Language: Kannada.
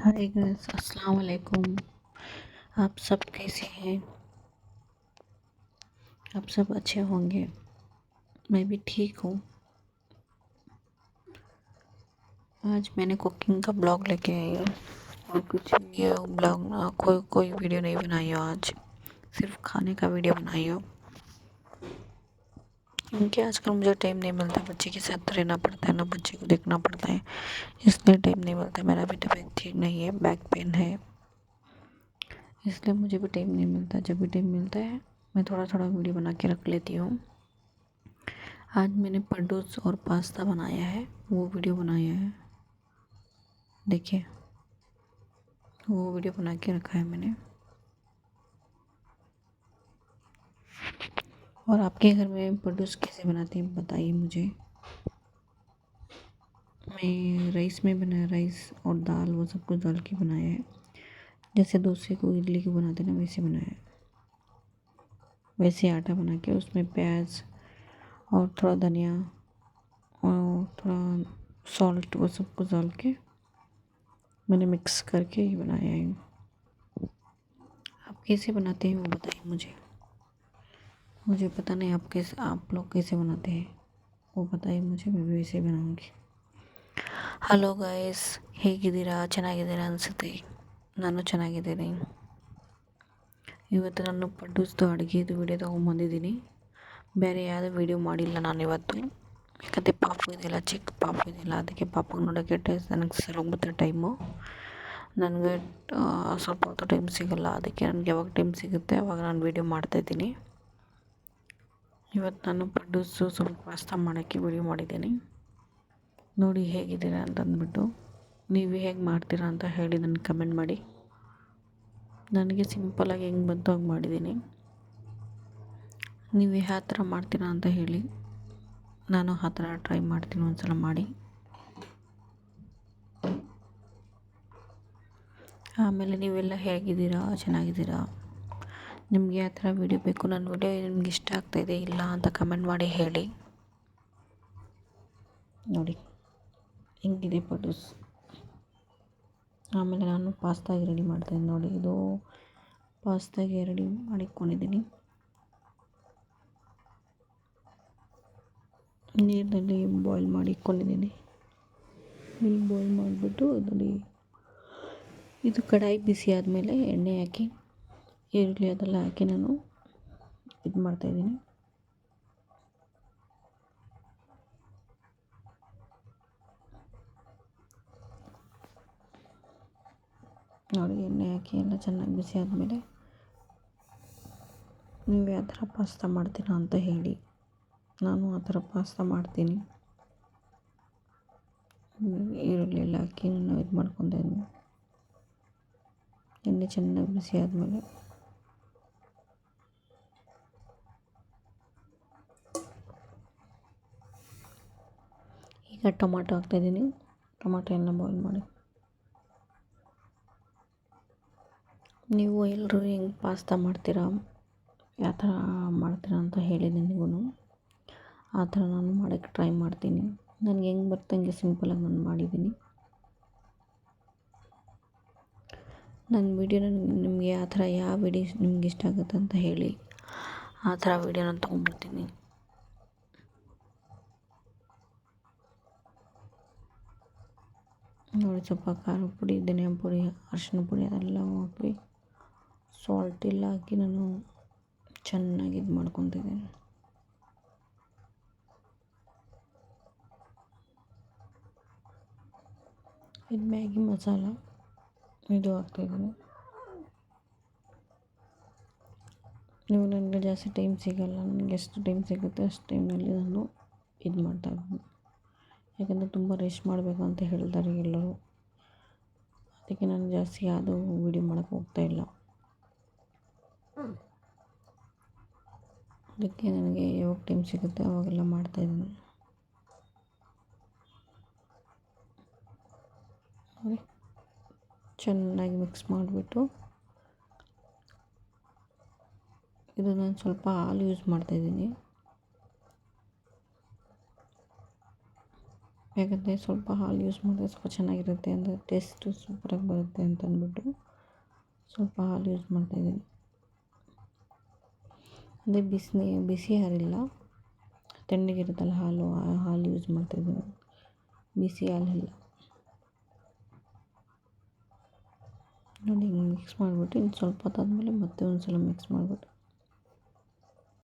हाय अस्सलाम वालेकुम। आप सब कैसे हैं? आप सब अच्छे होंगे? मैं भी ठीक हूँ। आज मैंने कुकिंग का ब्लॉग लेके आई हूँ। और कुछ ये ब्लॉग कोई कोई वीडियो नहीं बनाई हो आज। सिर्फ़ खाने का वीडियो बनाई हूँ। क्योंकि आजकल मुझे टाइम नहीं मिलता, बच्चे के साथ रहना पड़ता है ना, बच्चे को देखना पड़ता है। इसलिए टाइम नहीं मिलता, मेरा भी तबीयत ठीक नहीं है बैक पेन है। इसलिए मुझे भी टाइम नहीं मिलता, जब भी टाइम मिलता है, मैं थोड़ा थोड़ा वीडियो बना के रख लेती हूँ। आज मैंने पडूस और पास्ता बनाया है, वो वीडियो बनाया है। देखिए, वो वीडियो बना के रखा है मैंने। और आपके घर में प्रोड्यूस कैसे बनाते हैं, बताइए मुझे। मैं राइस में बनाया राइस और दाल, वो सब कुछ डाल के बनाया है। जैसे डोसे को इडली को बनाते ना, वैसे बनाया है। वैसे आटा बना के उसमें प्याज और थोड़ा धनिया और थोड़ा सॉल्ट वो सब कुछ डाल के मैंने मिक्स करके ही बनाया है। आप कैसे बनाते हैं वो बताइए मुझे। मुझे पता नहीं आप कैसे आप लोग कैसे बनाते हैं वो बताइए मुझे मैं भी वैसे बनाऊँगी ಹಲೋ ಗಾಯ್ಸ್ ಹೇಗಿದ್ದೀರಾ ಚೆನ್ನಾಗಿದ್ದೀರಾ ಅನಿಸುತ್ತೆ ನಾನು ಚೆನ್ನಾಗಿದ್ದೀನಿ ಇವತ್ತು ನಾನು ಪಡ್ಡುಸ್ದು ಅಡುಗೆದು ವಿಡಿಯೋ ತೊಗೊಂಬಂದಿದ್ದೀನಿ ಬೇರೆ ಯಾವುದೇ ವಿಡಿಯೋ ಮಾಡಿಲ್ಲ ನಾನು ಇವತ್ತು ಯಾಕಂದರೆ ಪಾಪು ಇದೆಯಲ್ಲ ಚಿಕ್ಕ ಪಾಪು ಇದೆಯಲ್ಲ ಅದಕ್ಕೆ ಪಾಪಗೆ ನೋಡೋಕ್ಕೆ ಟೈಸ್ ನನಗೆ ಸರೋಗ್ಬಿಡುತ್ತೆ ಟೈಮು ನನಗೆ ಸ್ವಲ್ಪ ಹೊತ್ತು ಟೈಮ್ ಸಿಗೋಲ್ಲ ಅದಕ್ಕೆ ನನಗೆ ಯಾವಾಗ ಟೈಮ್ ಸಿಗುತ್ತೆ ಅವಾಗ ನಾನು ವೀಡಿಯೋ ಮಾಡ್ತಾಯಿದ್ದೀನಿ ಇವತ್ತು ನಾನು ಪಡ್ಡೂಸು ಸ್ವಲ್ಪ ಪಾಸ್ತಾ ಮಾಡೋಕ್ಕೆ ವಿಡಿಯೋ ಮಾಡಿದ್ದೀನಿ. ನೋಡಿ ಹೇಗಿದ್ದೀರ ಅಂತಂದ್ಬಿಟ್ಟು ನೀವು ಹೇಗೆ ಮಾಡ್ತೀರಾ ಅಂತ ಹೇಳಿ ನನಗೆ ಕಮೆಂಟ್ ಮಾಡಿ. ನನಗೆ ಸಿಂಪಲಾಗಿ ಹೆಂಗೆ ಬಂತು ಹಾಗೆ ಮಾಡಿದ್ದೀನಿ. ನೀವು ಯಾವ ಥರ ಮಾಡ್ತೀರಾ ಅಂತ ಹೇಳಿ ನಾನು ಆ ಥರ ಟ್ರೈ ಮಾಡ್ತೀನಿ ಒಂದು ಸಲ ಮಾಡಿ. ಆಮೇಲೆ ನೀವೆಲ್ಲ ಹೇಗಿದ್ದೀರಾ? ಚೆನ್ನಾಗಿದ್ದೀರಾ? ನಿಮಗೆ ಯಾವ ಥರ ವೀಡಿಯೋ ಬೇಕು, ನನ್ನ ವೀಡಿಯೋ ನಿಮ್ಗೆ ಇಷ್ಟ ಆಗ್ತಾಯಿದೆ ಇಲ್ಲ ಅಂತ ಕಮೆಂಟ್ ಮಾಡಿ ಹೇಳಿ. ನೋಡಿ, ಹೆಂಗಿದೆ ಪಟೂಸ್ ಆಮೇಲೆ ನಾನು ಪಾಸ್ತಾಗಿ ರೆಡಿ ಮಾಡ್ತಾಯಿದ್ದೀನಿ ನೋಡಿ, ಇದು ಪಾಸ್ತಾಗೆ ರೆಡಿ ಮಾಡಿಕೊಂಡಿದ್ದೀನಿ. ನೀರಿನಲ್ಲಿ ಬಾಯ್ಲ್ ಮಾಡಿ ಇಟ್ಕೊಂಡಿದ್ದೀನಿ ನೀರು ಬಾಯ್ಲ್ ಮಾಡಿಬಿಟ್ಟು ಅದರಲ್ಲಿ ಇದು ಕಡಾಯಿ ಬಿಸಿ ಆದಮೇಲೆ ಎಣ್ಣೆ ಹಾಕಿ ಈರುಳ್ಳಿ ಅದೆಲ್ಲ ಹಾಕಿ ನಾನು ಇದು ಮಾಡ್ತಾಯಿದ್ದೀನಿ ನೋಡಿ, ಎಣ್ಣೆ ಹಾಕಿ ಎಲ್ಲ ಚೆನ್ನಾಗಿ ಬಿಸಿ ಆದಮೇಲೆ ನೀವು ಯಾವ ಥರ ಪಾಸ್ತಾ ಮಾಡ್ತೀರಾ ಅಂತ ಹೇಳಿ. ನಾನು ಆ ಥರ ಪಾಸ್ತಾ ಮಾಡ್ತೀನಿ. ಈರುಳ್ಳಿ ಎಲ್ಲ ಹಾಕಿ ನಾನು ಇದು ಮಾಡ್ಕೊತಾ ಇದ್ದೀನಿ. ಎಣ್ಣೆ ಚೆನ್ನಾಗಿ ಬಿಸಿ ಆದಮೇಲೆ ಈಗ ಟೊಮಾಟೊ ಹಾಕ್ತಾಯಿದ್ದೀನಿ. ಟೊಮಾಟೊ ಎಲ್ಲ ಬಾಯ್ಲ್ ಮಾಡಿ. ನೀವು ಎಲ್ಲರೂ ಹೆಂಗೆ ಪಾಸ್ತಾ ಮಾಡ್ತೀರಾ? ಯಾವ ಥರ ಮಾಡ್ತೀರಾ ಅಂತ ಹೇಳಿದೆ ನೀವು ಆ ಥರ ನಾನು ಮಾಡೋಕ್ಕೆ ಟ್ರೈ ಮಾಡ್ತೀನಿ. ನನಗೆ ಹೆಂಗೆ ಬರ್ತಂಗೆ ಸಿಂಪಲಾಗಿ ನಾನು ಮಾಡಿದ್ದೀನಿ. ನನ್ನ ವೀಡಿಯೋನ ನಿಮಗೆ ಆ ಥರ ಯಾವ ವಿಡಿಯೋ ನಿಮ್ಗೆ ಇಷ್ಟ ಆಗುತ್ತೆ ಅಂತ ಹೇಳಿ ಆ ಥರ ವೀಡಿಯೋನ ತೊಗೊಂಡ್ಬರ್ತೀನಿ ನೋಡಿ ಸ್ವಲ್ಪ ಖಾರ ಪುಡಿ, ಧನಿಯಾ ಪುಡಿ, ಅರಿಶಿನ ಪುಡಿ ಅದೆಲ್ಲ ಹಾಕಿ ಸಾಲ್ಟ್ ಎಲ್ಲ ಹಾಕಿ ನಾನು ಚೆನ್ನಾಗಿ ಇದು ಮಾಡ್ಕೊತಿದ್ದೀನಿ. ಇದು ಮ್ಯಾಗಿ ಮಸಾಲ ಇದು ಹಾಕ್ತಾಯಿದ್ದೀನಿ ನೀವು ನನಗೆ ಜಾಸ್ತಿ ಟೈಮ್ ಸಿಗೋಲ್ಲ, ನನಗೆ ಎಷ್ಟು ಟೈಮ್ ಸಿಗುತ್ತೆ ಅಷ್ಟು ಟೈಮ್ನಲ್ಲಿ ನಾನು ಇದು ಮಾಡ್ತಾಯಿದ್ದೀನಿ ಯಾಕಂದರೆ ತುಂಬ ರೆಸ್ಟ್ ಮಾಡಬೇಕು ಅಂತ ಹೇಳ್ತಾರೆ ಎಲ್ಲರೂ. ಅದಕ್ಕೆ ನಾನು ಜಾಸ್ತಿ ಯಾವುದೂ ವೀಡಿಯೋ ಮಾಡೋಕ್ಕೆ ಹೋಗ್ತಾಯಿಲ್ಲ ಅದಕ್ಕೆ ನನಗೆ ಯಾವಾಗ ಟೈಮ್ ಸಿಗುತ್ತೆ ಅವಾಗೆಲ್ಲ ಮಾಡ್ತಾಯಿದ್ದೀನಿ ಚೆನ್ನಾಗಿ ಮಿಕ್ಸ್ ಮಾಡಿಬಿಟ್ಟು ಇದು ನಾನು ಸ್ವಲ್ಪ ಹಾಲು ಯೂಸ್ ಮಾಡ್ತಾಯಿದ್ದೀನಿ ಯಾಕಂದರೆ ಸ್ವಲ್ಪ ಹಾಲು ಯೂಸ್ ಮಾಡಿದ್ರೆ ಸ್ವಲ್ಪ ಚೆನ್ನಾಗಿರುತ್ತೆ ಅಂದರೆ ಟೇಸ್ಟು ಸೂಪರಾಗಿ ಬರುತ್ತೆ ಅಂತ ಅಂದ್ಬಿಟ್ಟು ಸ್ವಲ್ಪ ಹಾಲು ಯೂಸ್ ಮಾಡ್ತಾಯಿದ್ದೀನಿ ಅಂದರೆ ಬಿಸಿ ಬಿಸಿ ಹಾಲಿಲ್ಲ ತಣ್ಣಗಿರುತ್ತಲ್ಲ ಹಾಲು ಹಾಲು ಯೂಸ್ ಮಾಡ್ತಾಯಿದ್ದೀನಿ ಬಿಸಿ ಹಾಲಿಲ್ಲ. ನೋಡಿ ಮಿಕ್ಸ್ ಮಾಡಿಬಿಟ್ಟು ಇನ್ನು ಸ್ವಲ್ಪ ಹೊತ್ತಾದಮೇಲೆ ಮತ್ತೆ ಒಂದು ಸಲ ಮಿಕ್ಸ್ ಮಾಡಿಬಿಟ್ಟು.